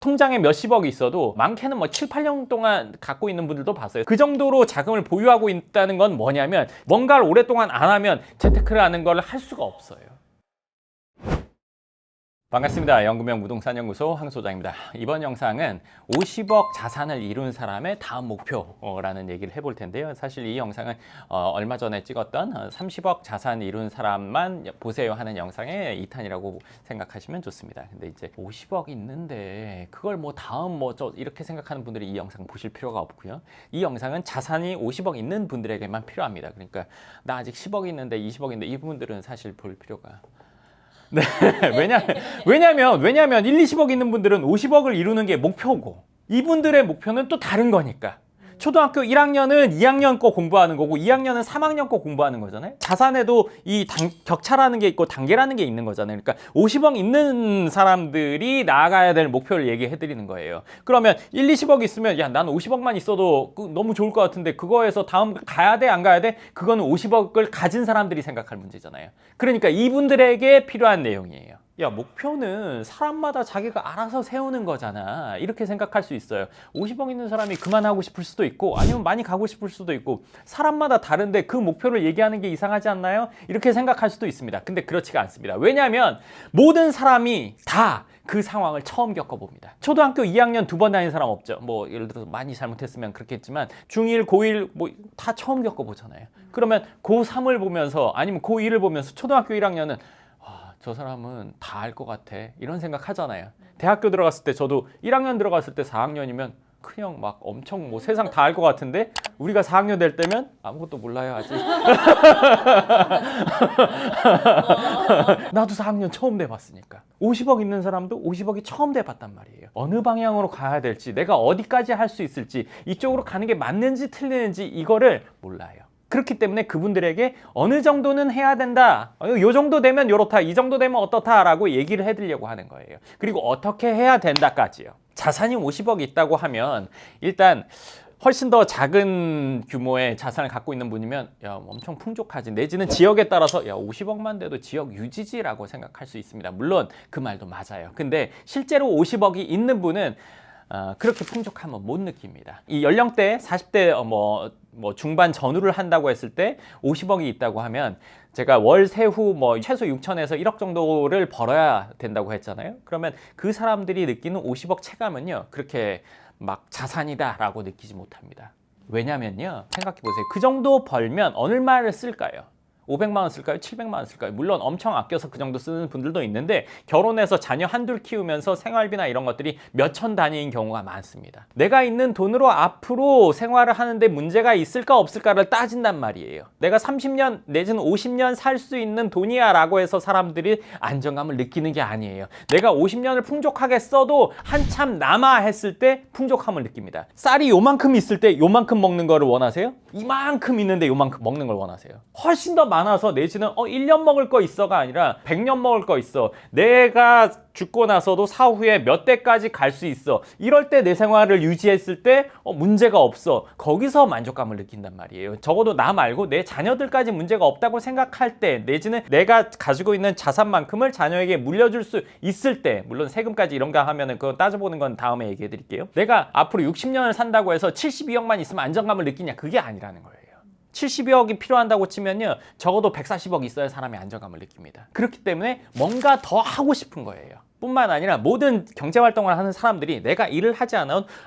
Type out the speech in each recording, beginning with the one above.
통장에 몇십억이 있어도 많게는 뭐 7, 8년 동안 갖고 있는 분들도 봤어요. 그 정도로 자금을 보유하고 있다는 건 뭐냐면 뭔가를 오랫동안 안 하면 재테크를 하는 걸 할 수가 없어요. 반갑습니다. 연구명 부동산 연구소 황 소장입니다. 이번 영상은 50억 자산을 이룬 사람의 다음 목표라는 얘기를 해볼 텐데요. 사실 이 영상은 어, 얼마 전에 찍었던 어, 30억 자산 이룬 사람만 보세요 하는 영상의 2탄이라고 생각하시면 좋습니다. 근데 이제 50억 있는데 그걸 뭐 다음 뭐 저 이렇게 생각하는 분들이 이 영상 보실 필요가 없고요. 이 영상은 자산이 50억 있는 분들에게만 필요합니다. 그러니까 나 아직 10억 있는데 20억 있는데 이분들은 사실 볼 필요가 네. 왜냐, 왜냐면, 왜냐면 1, 20억 있는 분들은 50억을 이루는 게 목표고, 이분들의 목표는 또 다른 거니까. 초등학교 1학년은 2학년 거 공부하는 거고 2학년은 3학년 거 공부하는 거잖아요. 자산에도 이 단, 격차라는 게 있고 단계라는 게 있는 거잖아요. 그러니까 50억 있는 사람들이 나아가야 될 목표를 얘기해 드리는 거예요. 그러면 1, 20억 있으면 야, 난 50억만 있어도 그 너무 좋을 것 같은데 그거에서 다음 가야 돼, 안 가야 돼? 그거는 50억을 가진 사람들이 생각할 문제잖아요. 그러니까 이분들에게 필요한 내용이에요. 야, 목표는 사람마다 자기가 알아서 세우는 거잖아. 이렇게 생각할 수 있어요. 50억 있는 사람이 그만하고 싶을 수도 있고, 아니면 많이 가고 싶을 수도 있고, 사람마다 다른데 그 목표를 얘기하는 게 이상하지 않나요? 이렇게 생각할 수도 있습니다. 근데 그렇지가 않습니다. 왜냐하면 모든 사람이 다 그 상황을 처음 겪어봅니다. 초등학교 2학년 두 번 다닌 사람 없죠. 뭐 예를 들어서 많이 잘못했으면 그렇겠지만 중1, 고1 뭐 다 처음 겪어보잖아요. 그러면 고3을 보면서 아니면 고1을 보면서 초등학교 1학년은 아, 저 사람은 다 알 것 같아. 이런 생각 하잖아요. 대학교 들어갔을 때 저도 1학년 들어갔을 때 4학년이면 그냥 막 엄청 뭐 세상 다 알 것 같은데 우리가 4학년 될 때면 아무것도 몰라요 아직. 나도 4학년 처음 돼봤으니까. 50억 있는 사람도 50억이 처음 돼봤단 말이에요. 어느 방향으로 가야 될지, 내가 어디까지 할 수 있을지, 이쪽으로 가는 게 맞는지 틀리는지 이거를 몰라요. 그렇기 때문에 그분들에게 어느 정도는 해야 된다. 어, 요 정도 되면 요렇다. 이 정도 되면 어떻다라고 얘기를 해드리려고 하는 거예요. 그리고 어떻게 해야 된다까지요. 자산이 50억 있다고 하면 일단 훨씬 더 작은 규모의 자산을 갖고 있는 분이면 야 엄청 풍족하지 내지는 지역에 따라서 야 50억만 돼도 지역 유지지라고 생각할 수 있습니다. 물론 그 말도 맞아요. 근데 실제로 50억이 있는 분은 어, 그렇게 풍족함은 못 느낍니다. 이 연령대 40대 어, 뭐, 뭐 중반 전후를 한다고 했을 때 50억이 있다고 하면 제가 월 세후 뭐 최소 6천에서 1억 정도를 벌어야 된다고 했잖아요. 그러면 그 사람들이 느끼는 50억 체감은요. 그렇게 막 자산이다라고 느끼지 못합니다. 왜냐면요. 생각해 보세요. 그 정도 벌면 얼마를 쓸까요? 500만 원 쓸까요? 700만 원 쓸까요? 물론 엄청 아껴서 그 정도 쓰는 분들도 있는데 결혼해서 자녀 한둘 키우면서 생활비나 이런 것들이 몇천 단위인 경우가 많습니다. 내가 있는 돈으로 앞으로 생활을 하는데 문제가 있을까 없을까를 따진단 말이에요. 내가 30년 내지는 50년 살 수 있는 돈이야 라고 해서 사람들이 안정감을 느끼는 게 아니에요. 내가 50년을 풍족하게 써도 한참 남아 했을 때 풍족함을 느낍니다. 쌀이 요만큼 있을 때 요만큼 먹는 거를 원하세요? 이만큼 있는데 요만큼 먹는 걸 원하세요. 훨씬 더 많 아서 내지는 어 1년 먹을 거 있어가 아니라 100년 먹을 거 있어. 내가 죽고 나서도 사후에 몇 대까지 갈 수 있어. 이럴 때 내 생활을 유지했을 때 어, 문제가 없어. 거기서 만족감을 느낀단 말이에요. 적어도 나 말고 내 자녀들까지 문제가 없다고 생각할 때 내지는 내가 가지고 있는 자산만큼을 자녀에게 물려줄 수 있을 때 물론 세금까지 이런 거 하면은 그거 따져보는 건 다음에 얘기해 드릴게요. 내가 앞으로 60년을 산다고 해서 72억만 있으면 안정감을 느끼냐? 그게 아니라는 거예요. 70억이 필요한다고 치면요. 적어도 140억 있어야 사람이 안정감을 느낍니다. 그렇기 때문에 뭔가 더 하고 싶은 거예요. 뿐만 아니라 모든 경제 활동을 하는 사람들이 내가 일을 하지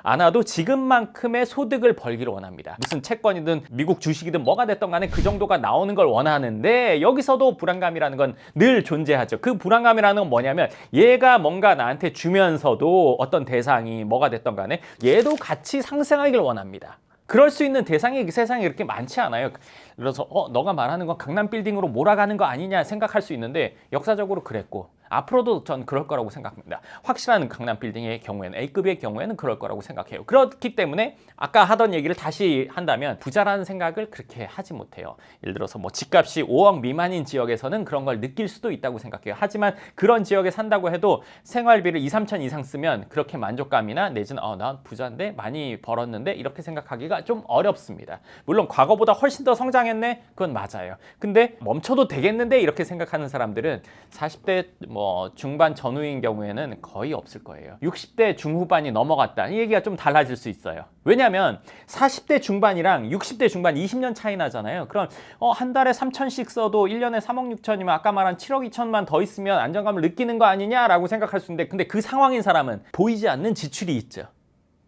않아도 지금만큼의 소득을 벌기를 원합니다. 무슨 채권이든 미국 주식이든 뭐가 됐던 간에 그 정도가 나오는 걸 원하는데 여기서도 불안감이라는 건 늘 존재하죠. 그 불안감이라는 건 뭐냐면 얘가 뭔가 나한테 주면서도 어떤 대상이 뭐가 됐던 간에 얘도 같이 상승하기를 원합니다. 그럴 수 있는 대상이 이 세상에 이렇게 많지 않아요. 그래서 어 너가 말하는 건 강남 빌딩으로 몰아가는 거 아니냐 생각할 수 있는데 역사적으로 그랬고 앞으로도 전 그럴 거라고 생각합니다. 확실한 강남 빌딩의 경우에는 A급의 경우에는 그럴 거라고 생각해요. 그렇기 때문에 아까 하던 얘기를 다시 한다면 부자라는 생각을 그렇게 하지 못해요. 예를 들어서 뭐 집값이 5억 미만인 지역에서는 그런 걸 느낄 수도 있다고 생각해요. 하지만 그런 지역에 산다고 해도 생활비를 2, 3천 이상 쓰면 그렇게 만족감이나 내지는 어, 난 부자인데 많이 벌었는데 이렇게 생각하기가 좀 어렵습니다. 물론 과거보다 훨씬 더 성장 했네? 그건 맞아요. 근데 멈춰도 되겠는데 이렇게 생각하는 사람들은 40대 뭐뭐 중반 전후인 경우에는 거의 없을 거예요. 60대 중후반이 넘어갔다. 이 얘기가 좀 달라질 수 있어요. 왜냐하면 40대 중반이랑 60대 중반 20년 차이 나잖아요. 그럼 어, 한 달에 3천씩 써도 1년에 3억 6천이면 아까 말한 7억 2천만 더 있으면 안정감을 느끼는 거 아니냐라고 생각할 수 있는데 근데 그 상황인 사람은 보이지 않는 지출이 있죠.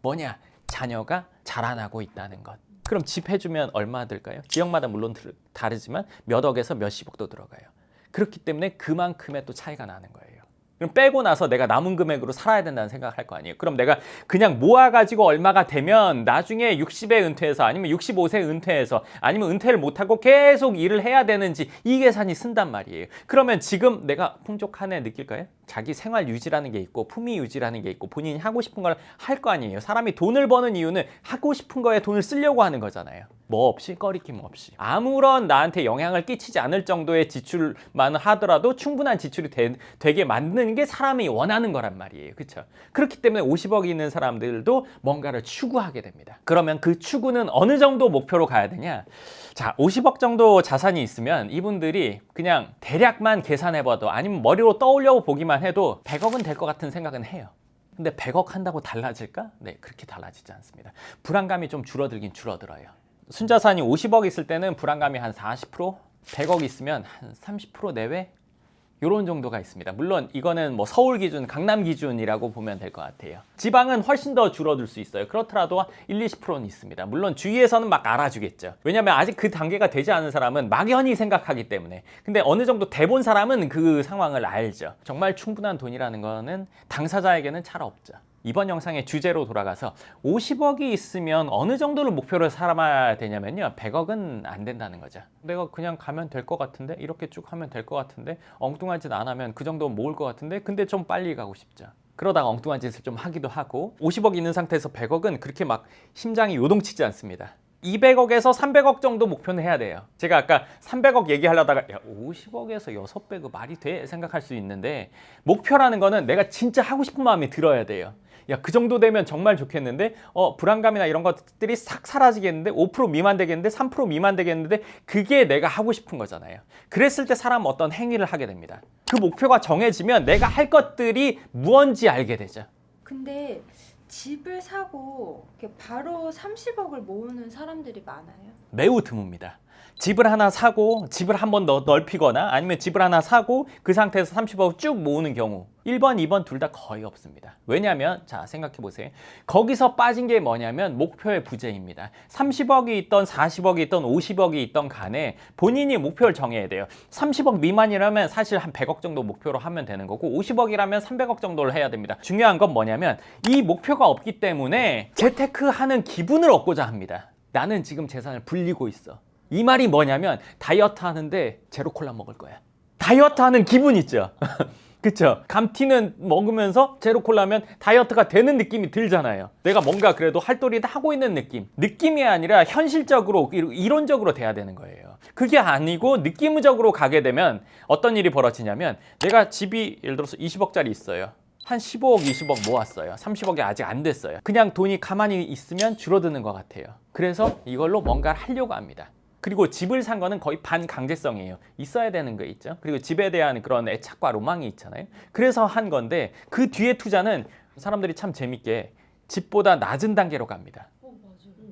뭐냐? 자녀가 자라나고 있다는 것. 그럼 집 해주면 얼마 들까요? 지역마다 물론 들- 다르지만 몇 억에서 몇십억도 들어가요. 그렇기 때문에 그만큼의 또 차이가 나는 거예요. 그럼 빼고 나서 내가 남은 금액으로 살아야 된다는 생각을 할 거 아니에요. 그럼 내가 그냥 모아가지고 얼마가 되면 나중에 60에 은퇴해서 아니면 65세 은퇴해서 아니면 은퇴를 못하고 계속 일을 해야 되는지 이 계산이 쓴단 말이에요. 그러면 지금 내가 풍족하네 느낄까요? 자기 생활 유지라는 게 있고 품위 유지라는 게 있고 본인이 하고 싶은 걸 할 거 아니에요. 사람이 돈을 버는 이유는 하고 싶은 거에 돈을 쓰려고 하는 거잖아요. 뭐 없이 꺼리낌 없이 아무런 나한테 영향을 끼치지 않을 정도의 지출만 하더라도 충분한 지출이 되, 되게 만드는 게 사람이 원하는 거란 말이에요. 그렇죠? 그렇기 때문에 50억이 있는 사람들도 뭔가를 추구하게 됩니다. 그러면 그 추구는 어느 정도 목표로 가야 되냐? 자, 50억 정도 자산이 있으면 이분들이 그냥 대략만 계산해 봐도 아니면 머리로 떠올려 보기만 해도 100억은 될 것 같은 생각은 해요. 근데 100억 한다고 달라질까? 네, 그렇게 달라지지 않습니다. 불안감이 좀 줄어들긴 줄어들어요. 순자산이 50억 있을 때는 불안감이 한 40%, 100억 있으면 한 30% 내외 요런 정도가 있습니다. 물론 이거는 뭐 서울 기준, 강남 기준이라고 보면 될 것 같아요. 지방은 훨씬 더 줄어들 수 있어요. 그렇더라도 1, 20%는 있습니다. 물론 주위에서는 막 알아주겠죠. 왜냐하면 아직 그 단계가 되지 않은 사람은 막연히 생각하기 때문에. 근데 어느 정도 대본 사람은 그 상황을 알죠. 정말 충분한 돈이라는 거는 당사자에게는 잘 없죠. 이번 영상의 주제로 돌아가서 50억이 있으면 어느 정도를 목표로 삼아야 되냐면요. 100억은 안 된다는 거죠. 내가 그냥 가면 될 것 같은데 이렇게 쭉 하면 될 것 같은데 엉뚱한 짓 안 하면 그 정도 모을 것 같은데 근데 좀 빨리 가고 싶죠. 그러다가 엉뚱한 짓을 좀 하기도 하고 50억 있는 상태에서 100억은 그렇게 막 심장이 요동치지 않습니다. 200억에서 300억 정도 목표는 해야 돼요. 제가 아까 300억 얘기하려다가 야 50억에서 6배가 말이 돼 생각할 수 있는데 목표라는 거는 내가 진짜 하고 싶은 마음이 들어야 돼요. 야 그 정도 되면 정말 좋겠는데 어 불안감이나 이런 것들이 싹 사라지겠는데 5% 미만 되겠는데 3% 미만 되겠는데 그게 내가 하고 싶은 거잖아요. 그랬을 때 사람은 어떤 행위를 하게 됩니다. 그 목표가 정해지면 내가 할 것들이 무언지 알게 되죠. 근데 집을 사고 바로 30억을 모으는 사람들이 많아요. 매우 드뭅니다. 집을 하나 사고 집을 한 번 더 넓히거나 아니면 집을 하나 사고 그 상태에서 30억 쭉 모으는 경우 1번, 2번 둘 다 거의 없습니다. 왜냐하면 자 생각해 보세요. 거기서 빠진 게 뭐냐면 목표의 부재입니다. 30억이 있던 40억이 있던 50억이 있던 간에 본인이 목표를 정해야 돼요. 30억 미만이라면 사실 한 100억 정도 목표로 하면 되는 거고 50억이라면 300억 정도를 해야 됩니다. 중요한 건 뭐냐면 이 목표가 없기 때문에 재테크하는 기분을 얻고자 합니다. 나는 지금 재산을 불리고 있어. 이 말이 뭐냐면 다이어트 하는데 제로 콜라 먹을 거야. 다이어트 하는 기분 있죠. 그쵸? 감튀는 먹으면서 제로 콜라면 다이어트가 되는 느낌이 들잖아요. 내가 뭔가 그래도 할도리를 하고 있는 느낌. 느낌이 아니라 현실적으로, 이- 이론적으로 돼야 되는 거예요. 그게 아니고 느낌적으로 가게 되면 어떤 일이 벌어지냐면 내가 집이 예를 들어서 20억짜리 있어요. 한 15억, 20억 모았어요. 30억이 아직 안 됐어요. 그냥 돈이 가만히 있으면 줄어드는 것 같아요. 그래서 이걸로 뭔가를 하려고 합니다. 그리고 집을 산 거는 거의 반강제성이에요. 있어야 되는 거 있죠. 그리고 집에 대한 그런 애착과 로망이 있잖아요. 그래서 한 건데 그 뒤에 투자는 사람들이 참 재밌게 집보다 낮은 단계로 갑니다.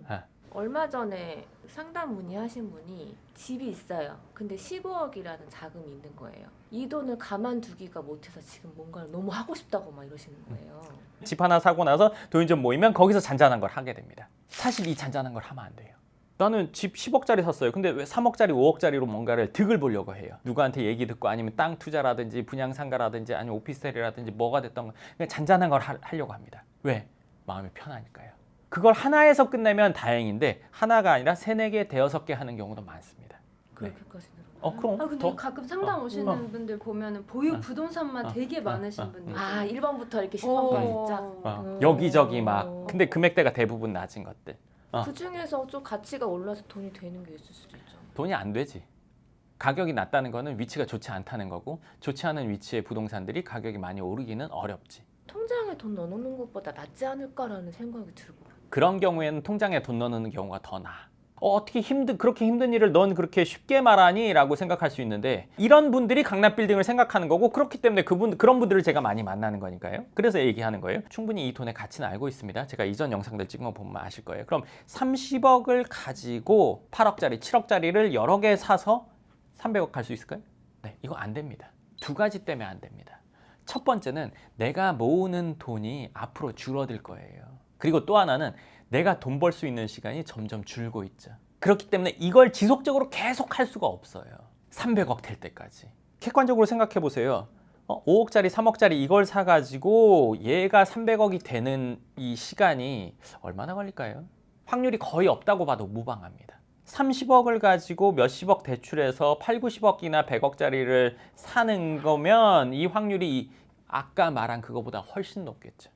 아, 얼마 전에 상담 문의하신 분이 집이 있어요. 근데 15억이라는 자금이 있는 거예요. 이 돈을 가만두기가 못해서 지금 뭔가를 너무 하고 싶다고 막 이러시는 거예요. 집 하나 사고 나서 돈이 좀 모이면 거기서 잔잔한 걸 하게 됩니다. 사실 이 잔잔한 걸 하면 안 돼요. 나는 집 10억짜리 샀어요. 근데 왜 3억짜리, 5억짜리로 뭔가를 득을 보려고 해요. 누구한테 얘기 듣고 아니면 땅 투자라든지 분양상가라든지 아니면 오피스텔이라든지 뭐가 됐던 거 그냥 잔잔한 걸 하, 하려고 합니다. 왜? 마음이 편하니까요. 그걸 하나에서 끝내면 다행인데 하나가 아니라 세네 개, 대여섯 개 하는 경우도 많습니다. 그렇게까지 늘어나요? 어, 그럼 아 근데 더 가끔 상담 어, 오시는 어. 분들 보면은 보유 어. 부동산만 어. 되게 어. 많으신 어. 분들. 아 1번부터 이렇게 어. 10번까지 쫙. 어, 음. 여기저기 막 근데 금액대가 대부분 낮은 것들. 어. 그 중에서 좀 가치가 올라서 돈이 되는 게 있을 수도 있죠. 돈이 안 되지. 가격이 낮다는 거는 위치가 좋지 않다는 거고 좋지 않은 위치의 부동산들이 가격이 많이 오르기는 어렵지. 통장에 돈 넣어놓는 것보다 낫지 않을까라는 생각이 들고. 그런 경우에는 통장에 돈 넣는 경우가 더 나아. 어, 어떻게 힘든 그렇게 힘든 일을 넌 그렇게 쉽게 말하니라고 생각할 수 있는데 이런 분들이 강남 빌딩을 생각하는 거고 그렇기 때문에 그분 그런 분들을 제가 많이 만나는 거니까요. 그래서 얘기하는 거예요. 충분히 이 돈의 가치는 알고 있습니다. 제가 이전 영상들 찍어 보면 아실 거예요. 그럼 30억을 가지고 8억짜리, 7억짜리를 여러 개 사서 300억 갈 수 있을까요? 네, 이거 안 됩니다. 두 가지 때문에 안 됩니다. 첫 번째는 내가 모으는 돈이 앞으로 줄어들 거예요. 그리고 또 하나는 내가 돈 벌 수 있는 시간이 점점 줄고 있죠. 그렇기 때문에 이걸 지속적으로 계속 할 수가 없어요. 300억 될 때까지. 객관적으로 생각해 보세요. 어, 5억짜리, 3억짜리 이걸 사가지고 얘가 300억이 되는 이 시간이 얼마나 걸릴까요? 확률이 거의 없다고 봐도 무방합니다. 30억을 가지고 몇십억 대출해서 8, 90억이나 100억짜리를 사는 거면 이 확률이 아까 말한 그거보다 훨씬 높겠죠.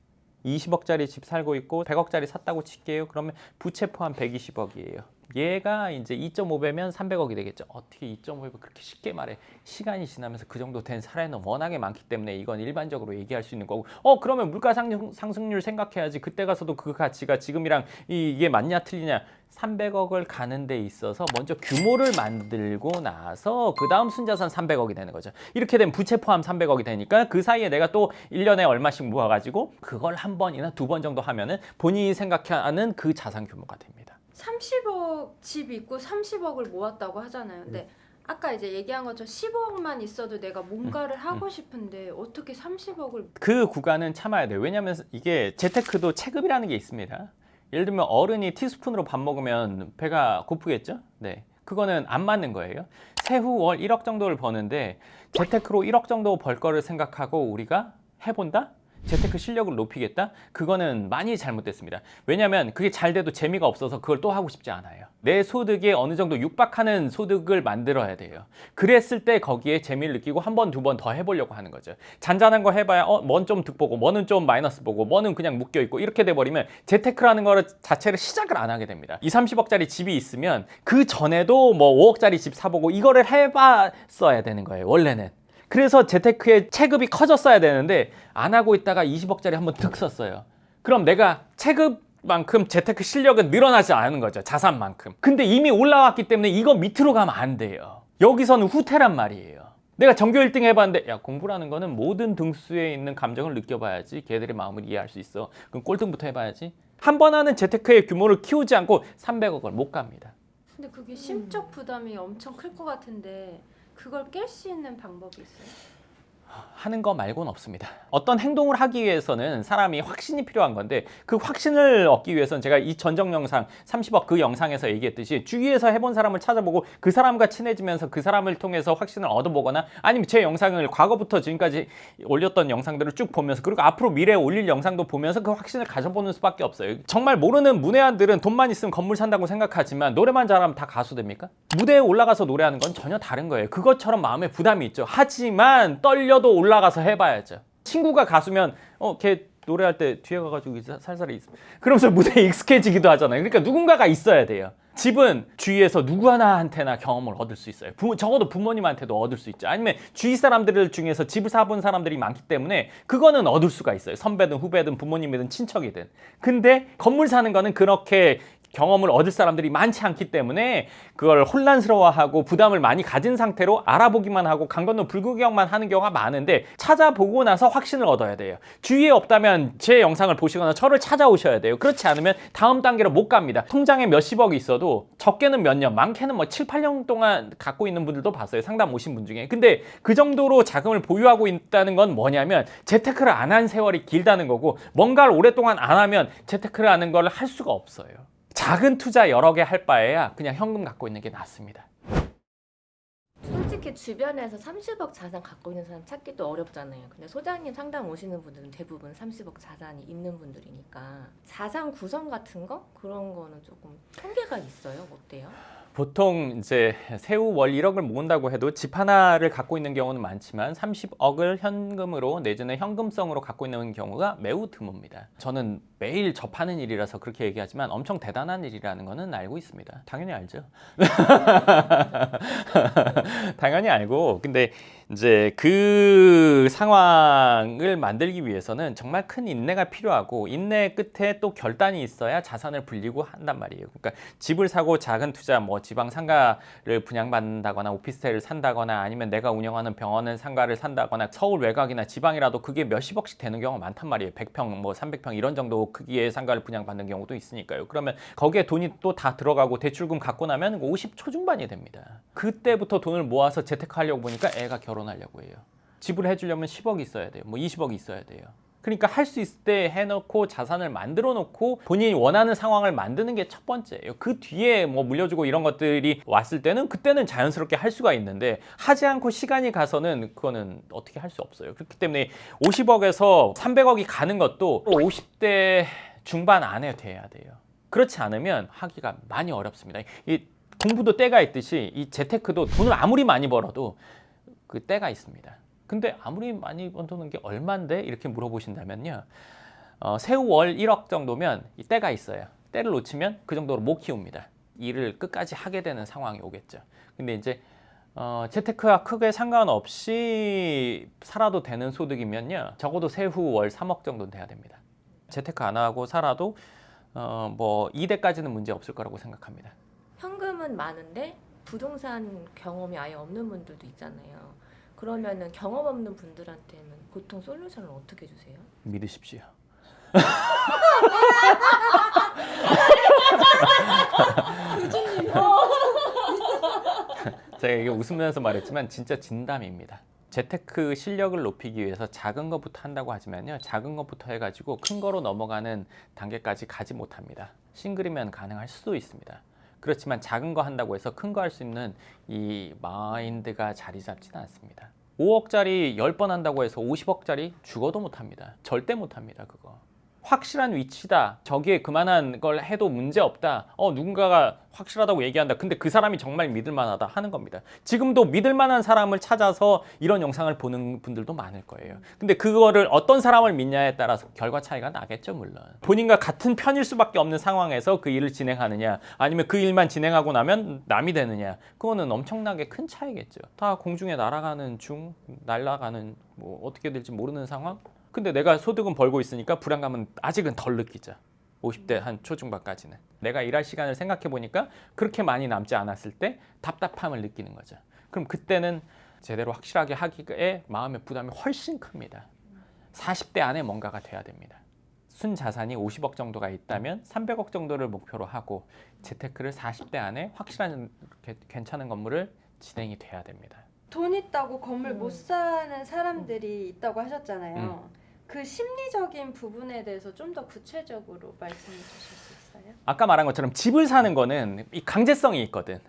20억짜리 집 살고 있고 100억짜리 샀다고 칠게요. 그러면 부채 포함 120억이에요. 얘가 이제 2.5배면 300억이 되겠죠. 어떻게 2.5배 그렇게 쉽게 말해? 시간이 지나면서 그 정도 된 사례는 워낙에 많기 때문에 이건 일반적으로 얘기할 수 있는 거고. 어 그러면 물가 상승, 상승률 생각해야지. 그때 가서도 그 가치가 지금이랑 이, 이게 맞냐 틀리냐? 300억을 가는 데 있어서 먼저 규모를 만들고 나서 그 다음 순자산 300억이 되는 거죠. 이렇게 되면 부채 포함 300억이 되니까 그 사이에 내가 또 1년에 얼마씩 모아가지고 그걸 한 번이나 두 번 정도 하면은 본인이 생각하는 그 자산 규모가 됩니다. 30억 집 있고 30억을 모았다고 하잖아요. 근데 아까 이제 얘기한 것처럼 15억만 있어도 내가 뭔가를 하고 싶은데 어떻게 30억을 그 구간은 참아야 돼요. 왜냐하면 이게 재테크도 체급이라는 게 있습니다. 예를 들면 어른이 티스푼으로 밥 먹으면 배가 고프겠죠? 네. 그거는 안 맞는 거예요. 세후 월 1억 정도를 버는데 재테크로 1억 정도 벌 거를 생각하고 우리가 해본다? 재테크 실력을 높이겠다? 그거는 많이 잘못됐습니다. 왜냐하면 그게 잘 돼도 재미가 없어서 그걸 또 하고 싶지 않아요. 내 소득에 어느 정도 육박하는 소득을 만들어야 돼요. 그랬을 때 거기에 재미를 느끼고 한 번, 두 번 더 해보려고 하는 거죠. 잔잔한 거 해봐야 어, 뭔 좀 득보고, 뭐는 좀 마이너스 보고, 뭐는 그냥 묶여 있고 이렇게 돼버리면 재테크라는 거 자체를 시작을 안 하게 됩니다. 2, 30억짜리 집이 있으면 그 전에도 뭐 5억짜리 집 사보고 이거를 해봤어야 되는 거예요. 원래는. 그래서 재테크의 체급이 커졌어야 되는데 안 하고 있다가 20억짜리 한번 득 썼어요. 그럼 내가 체급만큼 재테크 실력은 늘어나지 않은 거죠. 자산만큼. 근데 이미 올라왔기 때문에 이거 밑으로 가면 안 돼요. 여기서는 후퇴란 말이에요. 내가 전교 1등 해봤는데 야 공부라는 거는 모든 등수에 있는 감정을 느껴봐야지 걔들의 마음을 이해할 수 있어. 그럼 꼴등부터 해봐야지. 한 번 하는 재테크의 규모를 키우지 않고 300억을 못 갑니다. 근데 그게 심적 부담이 엄청 클 것 같은데 그걸 깰 수 있는 방법이 있어요? 하는 거 말고는 없습니다. 어떤 행동을 하기 위해서는 사람이 확신이 필요한 건데 그 확신을 얻기 위해서는 제가 이 전정 영상 30억 그 영상에서 얘기했듯이 주위에서 해본 사람을 찾아보고 그 사람과 친해지면서 그 사람을 통해서 확신을 얻어보거나 아니면 제 영상을 과거부터 지금까지 올렸던 영상들을 쭉 보면서 그리고 앞으로 미래에 올릴 영상도 보면서 그 확신을 가져보는 수밖에 없어요. 정말 모르는 문외한들은 돈만 있으면 건물 산다고 생각하지만 노래만 잘하면 다 가수 됩니까? 무대에 올라가서 노래하는 건 전혀 다른 거예요. 그것처럼 마음에 부담이 있죠. 하지만 떨려 도 올라가서 해봐야죠. 친구가 가수면 어 걔 노래할 때 뒤에 가가지고 살살 있 그러면서 무대에 익숙해지기도 하잖아요. 그러니까 누군가가 있어야 돼요. 집은 주위에서 누구 하나한테나 경험을 얻을 수 있어요. 부모, 적어도 부모님한테도 얻을 수 있죠. 아니면 주위 사람들 중에서 집을 사본 사람들이 많기 때문에 그거는 얻을 수가 있어요. 선배든 후배든 부모님이든 친척이든. 근데 건물 사는 거는 그렇게 경험을 얻을 사람들이 많지 않기 때문에 그걸 혼란스러워하고 부담을 많이 가진 상태로 알아보기만 하고 강 건너 불구경만 하는 경우가 많은데 찾아보고 나서 확신을 얻어야 돼요. 주위에 없다면 제 영상을 보시거나 저를 찾아오셔야 돼요. 그렇지 않으면 다음 단계로 못 갑니다. 통장에 몇십억이 있어도 적게는 몇 년, 많게는 뭐 7, 8년 동안 갖고 있는 분들도 봤어요. 상담 오신 분 중에. 근데 그 정도로 자금을 보유하고 있다는 건 뭐냐면 재테크를 안 한 세월이 길다는 거고 뭔가를 오랫동안 안 하면 재테크를 하는 걸 할 수가 없어요. 작은 투자 여러 개 할 바에야 그냥 현금 갖고 있는 게 낫습니다. 솔직히 주변에서 30억 자산 갖고 있는 사람 찾기도 어렵잖아요. 근데 소장님 상담 오시는 분들은 대부분 30억 자산이 있는 분들이니까 자산 구성 같은 거 그런 거는 조금 통계가 있어요. 어때요? 보통 이제 세후 월 1억을 모은다고 해도 집 하나를 갖고 있는 경우는 많지만 30억을 현금으로 내지는 현금성으로 갖고 있는 경우가 매우 드뭅니다. 저는 매일 접하는 일이라서 그렇게 얘기하지만 엄청 대단한 일이라는 거는 알고 있습니다. 당연히 알죠. 당연히 알고 근데 이제 그 상황을 만들기 위해서는 정말 큰 인내가 필요하고 인내 끝에 또 결단이 있어야 자산을 불리고 한단 말이에요. 그러니까 집을 사고 작은 투자 뭐 지방 상가를 분양받는다거나 오피스텔을 산다거나 아니면 내가 운영하는 병원을 상가를 산다거나 서울 외곽이나 지방이라도 그게 몇십억씩 되는 경우가 많단 말이에요. 100평 뭐 300평 이런 정도 크기의 상가를 분양받는 경우도 있으니까요. 그러면 거기에 돈이 또 다 들어가고 대출금 갖고 나면 50 초중반이 됩니다. 그때부터 돈을 모아서 재테크하려고 보니까 애가 결혼 하려고 해요. 집을 해주려면 10억 있어야 돼요. 뭐 20억 있어야 돼요. 그러니까 할 수 있을 때 해놓고 자산을 만들어 놓고 본인이 원하는 상황을 만드는 게 첫 번째예요. 그 뒤에 뭐 물려주고 이런 것들이 왔을 때는 그때는 자연스럽게 할 수가 있는데 하지 않고 시간이 가서는 그거는 어떻게 할 수 없어요. 그렇기 때문에 50억에서 300억이 가는 것도 50대 중반 안에 돼야 돼요. 그렇지 않으면 하기가 많이 어렵습니다. 이 공부도 때가 있듯이 이 재테크도 돈을 아무리 많이 벌어도 그 때가 있습니다. 근데 아무리 많이 버는 게 얼만데 이렇게 물어보신다면요. 어, 새우 월 1억 정도면 이 때가 있어요. 때를 놓치면 그 정도로 못 키웁니다. 일을 끝까지 하게 되는 상황이 오겠죠. 근데 이제 어, 재테크와 크게 상관없이 살아도 되는 소득이면요. 적어도 세후 월 3억 정도는 돼야 됩니다. 재테크 안 하고 살아도 어, 뭐 2대까지는 문제 없을 거라고 생각합니다. 현금은 많은데 부동산 경험이 아예 없는 분들도 있잖아요. 그러면은 경험 없는 분들한테는 보통 솔루션을 어떻게 주세요? 믿으십시오. 제가 이게 웃으면서 말했지만 진짜 진담입니다. 재테크 실력을 높이기 위해서 작은 것부터 한다고 하지만요. 작은 것부터 해가지고 큰 거로 넘어가는 단계까지 가지 못합니다. 싱글이면 가능할 수도 있습니다. 그렇지만 작은 거 한다고 해서 큰 거 할 수 있는 이 마인드가 자리 잡지는 않습니다. 5억짜리 10번 한다고 해서 50억짜리 죽어도 못합니다. 절대 못합니다. 그거. 확실한 위치다. 저기에 그만한 걸 해도 문제 없다. 어, 누군가가 확실하다고 얘기한다. 근데 그 사람이 정말 믿을 만하다 하는 겁니다. 지금도 믿을 만한 사람을 찾아서 이런 영상을 보는 분들도 많을 거예요. 근데 그거를 어떤 사람을 믿냐에 따라서 결과 차이가 나겠죠, 물론. 본인과 같은 편일 수밖에 없는 상황에서 그 일을 진행하느냐, 아니면 그 일만 진행하고 나면 남이 되느냐. 그거는 엄청나게 큰 차이겠죠. 다 공중에 날아가는 중, 날아가는 뭐 어떻게 될지 모르는 상황? 근데 내가 소득은 벌고 있으니까 불안감은 아직은 덜 느끼죠. 50대 한 초중반까지는. 내가 일할 시간을 생각해 보니까 그렇게 많이 남지 않았을 때 답답함을 느끼는 거죠. 그럼 그때는 제대로 확실하게 하기에 마음의 부담이 훨씬 큽니다. 40대 안에 뭔가가 돼야 됩니다. 순 자산이 50억 정도가 있다면 300억 정도를 목표로 하고 재테크를 40대 안에 확실한 게- 괜찮은 건물을 진행이 돼야 됩니다. 돈 있다고 건물 음. 못 사는 사람들이 있다고 하셨잖아요. 음. 그 심리적인 부분에 대해서 좀 더 구체적으로 말씀해 주실 수 있어요? 아까 말한 것처럼 집을 사는 거는 이 강제성이 있거든.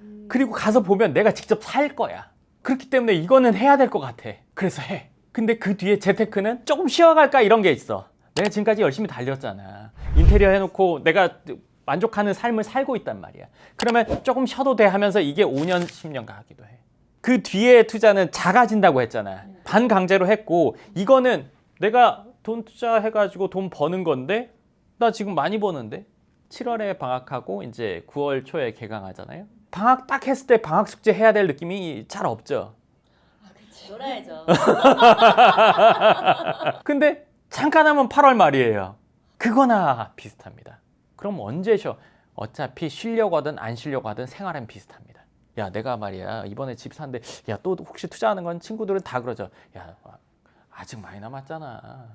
음. 그리고 가서 보면 내가 직접 살 거야. 그렇기 때문에 이거는 해야 될 것 같아. 그래서 해. 근데 그 뒤에 재테크는 조금 쉬어갈까 이런 게 있어. 내가 지금까지 열심히 달렸잖아. 인테리어 해놓고 내가 만족하는 삶을 살고 있단 말이야. 그러면 조금 쉬어도 돼 하면서 이게 5년, 10년 가기도 해. 그 뒤에 투자는 작아진다고 했잖아. 반강제로 했고 이거는 내가 돈 투자해가지고 돈 버는 건데 나 지금 많이 버는데 7월에 방학하고 이제 9월 초에 개강하잖아요. 방학 딱 했을 때 방학 숙제 해야 될 느낌이 잘 없죠. 놀아야죠. 근데 잠깐 하면 8월 말이에요. 그거나 비슷합니다. 그럼 언제 쉬어? 어차피 쉬려고 하든 안 쉬려고 하든 생활은 비슷합니다. 야, 내가 말이야 이번에 집 산데 야 또 혹시 투자하는 건 친구들은 다 그러죠. 야 아직 많이 남았잖아.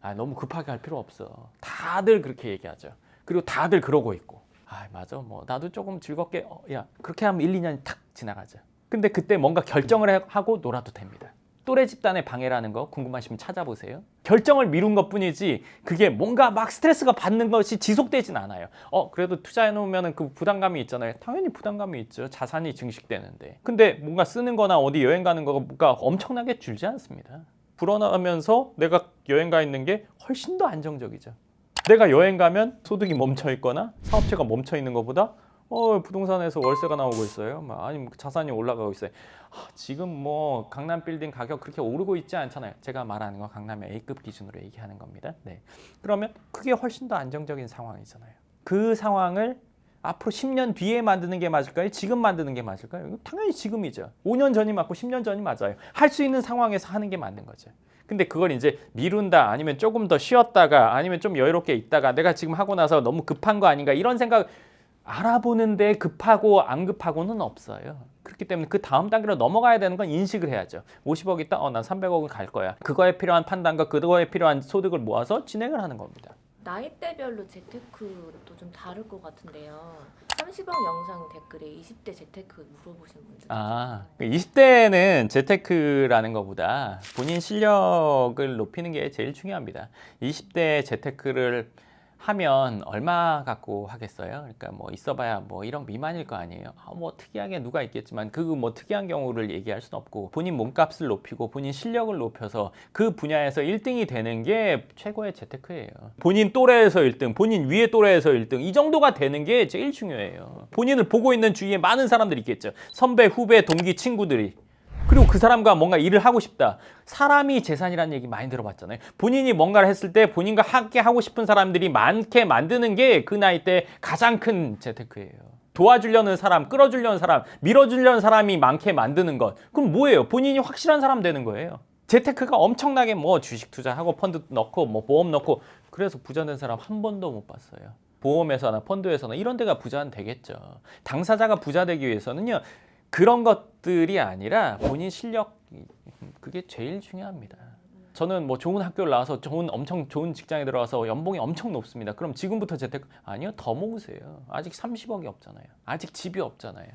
아 너무 급하게 할 필요 없어. 다들 그렇게 얘기하죠. 그리고 다들 그러고 있고. 아 맞아 뭐 나도 조금 즐겁게 어, 야 그렇게 하면 1, 2년이 탁 지나가죠. 근데 그때 뭔가 결정을 해- 하고 놀아도 됩니다. 또래 집단의 방해라는 거 궁금하시면 찾아보세요. 결정을 미룬 것 뿐이지 그게 뭔가 막 스트레스가 받는 것이 지속되진 않아요. 어, 그래도 투자해 놓으면 그 부담감이 있잖아요. 당연히 부담감이 있죠. 자산이 증식되는데. 근데 뭔가 쓰는 거나 어디 여행 가는 거가 엄청나게 줄지 않습니다. 불어나면서 내가 여행 가 있는 게 훨씬 더 안정적이죠. 내가 여행 가면 소득이 멈춰 있거나 사업체가 멈춰 있는 것보다 어 부동산에서 월세가 나오고 있어요. 막 아니면 자산이 올라가고 있어요. 아, 지금 뭐 강남 빌딩 가격 그렇게 오르고 있지 않잖아요. 제가 말하는 건 강남의 A급 기준으로 얘기하는 겁니다. 네. 그러면 그게 훨씬 더 안정적인 상황이잖아요. 그 상황을 앞으로 10년 뒤에 만드는 게 맞을까요? 지금 만드는 게 맞을까요? 당연히 지금이죠. 5년 전이 맞고 10년 전이 맞아요. 할 수 있는 상황에서 하는 게 맞는 거죠. 근데 그걸 이제 미룬다 아니면 조금 더 쉬었다가 아니면 좀 여유롭게 있다가 내가 지금 하고 나서 너무 급한 거 아닌가 이런 생각 알아보는데 급하고 안 급하고는 없어요. 그렇기 때문에 그 다음 단계로 넘어가야 되는 건 인식을 해야죠. 50억 있다, 어, 난 300억은 갈 거야. 그거에 필요한 판단과 그거에 필요한 소득을 모아서 진행을 하는 겁니다. 나이대별로 재테크도 좀 다를 것 같은데요. 30억 영상 댓글에 20대 재테크 물어보신 분들. 아, 20대는 재테크라는 것보다 본인 실력을 높이는 게 제일 중요합니다. 20대 재테크를 하면 얼마 갖고 하겠어요? 그러니까 뭐 있어봐야 뭐 1억 미만일 거 아니에요. 아, 뭐 특이하게 누가 있겠지만 그 뭐 특이한 경우를 얘기할 수는 없고 본인 몸값을 높이고 본인 실력을 높여서 그 분야에서 1등이 되는 게 최고의 재테크예요. 본인 또래에서 1등, 본인 위에 또래에서 1등 이 정도가 되는 게 제일 중요해요. 본인을 보고 있는 주위에 많은 사람들이 있겠죠. 선배, 후배, 동기, 친구들이 그리고 그 사람과 뭔가 일을 하고 싶다. 사람이 재산이라는 얘기 많이 들어봤잖아요. 본인이 뭔가를 했을 때 본인과 함께 하고 싶은 사람들이 많게 만드는 게 그 나이 때 가장 큰 재테크예요. 도와주려는 사람, 끌어주려는 사람, 밀어주려는 사람이 많게 만드는 것. 그럼 뭐예요? 본인이 확실한 사람 되는 거예요. 재테크가 엄청나게 뭐 주식 투자하고 펀드 넣고 뭐 보험 넣고 그래서 부자 된 사람 한 번도 못 봤어요. 보험회사나 펀드회사나 이런 데가 부자는 되겠죠. 당사자가 부자 되기 위해서는요. 그런 것들이 아니라 본인 실력 그게 제일 중요합니다. 저는 뭐 좋은 학교를 나와서 좋은 엄청 좋은 직장에 들어가서 연봉이 엄청 높습니다. 그럼 지금부터 재테크 아니요 더 모으세요. 아직 30억이 없잖아요. 아직 집이 없잖아요.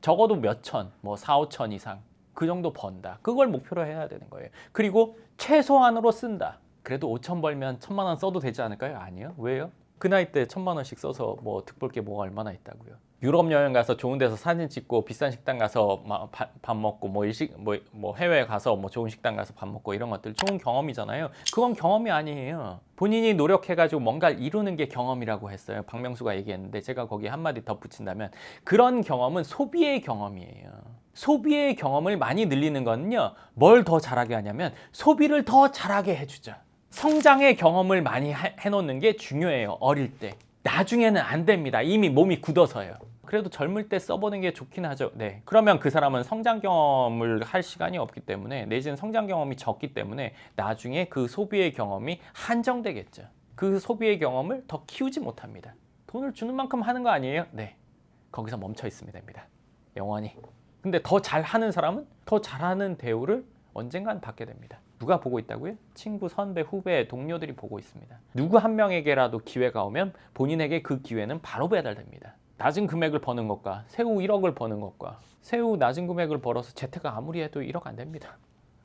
적어도 몇 천, 뭐 4, 5천 이상 그 정도 번다. 그걸 목표로 해야 되는 거예요. 그리고 최소한으로 쓴다. 그래도 5천 벌면 천만 원 써도 되지 않을까요? 아니요. 왜요? 그 나이 때 천만 원씩 써서 뭐 득볼 게 뭐가 얼마나 있다고요. 유럽 여행 가서 좋은 데서 사진 찍고 비싼 식당 가서 막 밥, 밥 먹고 뭐 일식 뭐, 뭐 해외 가서 뭐 좋은 식당 가서 밥 먹고 이런 것들 좋은 경험이잖아요. 그건 경험이 아니에요. 본인이 노력해가지고 뭔가를 이루는 게 경험이라고 했어요. 박명수가 얘기했는데 제가 거기에 한마디 덧붙인다면 그런 경험은 소비의 경험이에요. 소비의 경험을 많이 늘리는 거는요. 뭘 더 잘하게 하냐면 소비를 더 잘하게 해주죠. 성장의 경험을 많이 해- 해놓는 게 중요해요. 어릴 때. 나중에는 안 됩니다. 이미 몸이 굳어서요. 그래도 젊을 때 써보는 게 좋긴 하죠. 네. 그러면 그 사람은 성장 경험을 할 시간이 없기 때문에 내지는 성장 경험이 적기 때문에 나중에 그 소비의 경험이 한정되겠죠. 그 소비의 경험을 더 키우지 못합니다. 돈을 주는 만큼 하는 거 아니에요? 네. 거기서 멈춰 있으면 됩니다. 영원히. 근데 더 잘하는 사람은 더 잘하는 대우를 언젠간 받게 됩니다. 누가 보고 있다고요? 친구, 선배, 후배, 동료들이 보고 있습니다. 누구 한 명에게라도 기회가 오면 본인에게 그 기회는 바로 배달됩니다. 낮은 금액을 버는 것과 새우 1억을 버는 것과 새우 낮은 금액을 벌어서 재테크 아무리 해도 1억 안 됩니다.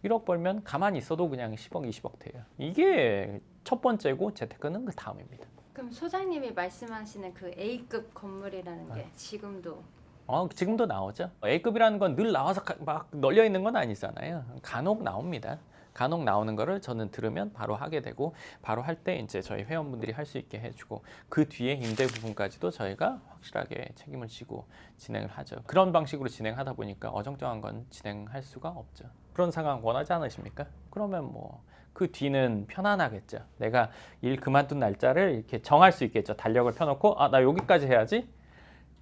1억 벌면 가만히 있어도 그냥 10억, 20억 돼요. 이게 첫 번째고 재테크는 그 다음입니다. 그럼 소장님이 말씀하시는 그 A급 건물이라는 게 지금도 어, 지금도 나오죠. A급이라는 건 늘 나와서 가- 막 널려 있는 건 아니잖아요. 간혹 나옵니다. 간혹 나오는 거를 저는 들으면 바로 하게 되고 바로 할 때 이제 저희 회원분들이 할 수 있게 해주고 그 뒤에 임대 부분까지도 저희가 확실하게 책임을 지고 진행을 하죠. 그런 방식으로 진행하다 보니까 어정쩡한 건 진행할 수가 없죠. 그런 상황 원하지 않으십니까? 그러면 뭐 그 뒤는 편안하겠죠. 내가 일 그만둔 날짜를 이렇게 정할 수 있겠죠. 달력을 펴놓고 아 나 여기까지 해야지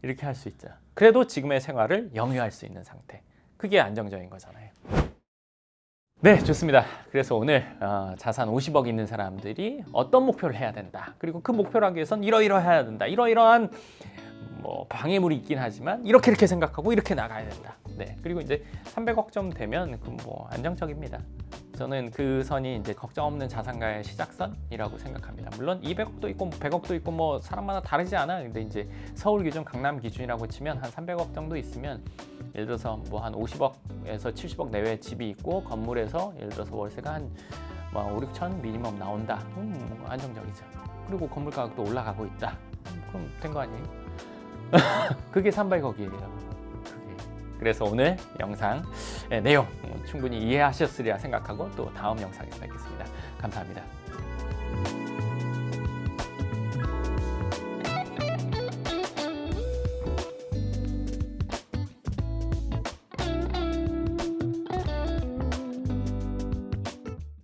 이렇게 할 수 있죠. 그래도 지금의 생활을 영위할 수 있는 상태. 그게 안정적인 거잖아요. 네, 좋습니다. 그래서 오늘 어, 자산 50억 있는 사람들이 어떤 목표를 해야 된다. 그리고 그 목표를 하기 위해선 이러이러해야 된다. 이러이러한 뭐 방해물이 있긴 하지만 이렇게 이렇게 생각하고 이렇게 나가야 된다. 네. 그리고 이제 300억 점 되면 그 뭐 안정적입니다. 저는 그 선이 이제 걱정 없는 자산가의 시작선이라고 생각합니다. 물론 200억도 있고 100억도 있고 뭐 사람마다 다르지 않아. 근데 이제 서울 기준, 강남 기준이라고 치면 한 300억 정도 있으면 예를 들어서 뭐 한 50억에서 70억 내외 집이 있고 건물에서 예를 들어서 월세가 한뭐 5, 6천 미니멈 나온다. 음, 안정적이죠. 그리고 건물 가격도 올라가고 있다. 음, 그럼 된 거 아니에요? 그게 300억이에요. 그게. 그래서 오늘 영상 의 내용 충분히 이해하셨으리라 생각하고 또 다음 영상에서 뵙겠습니다. 감사합니다.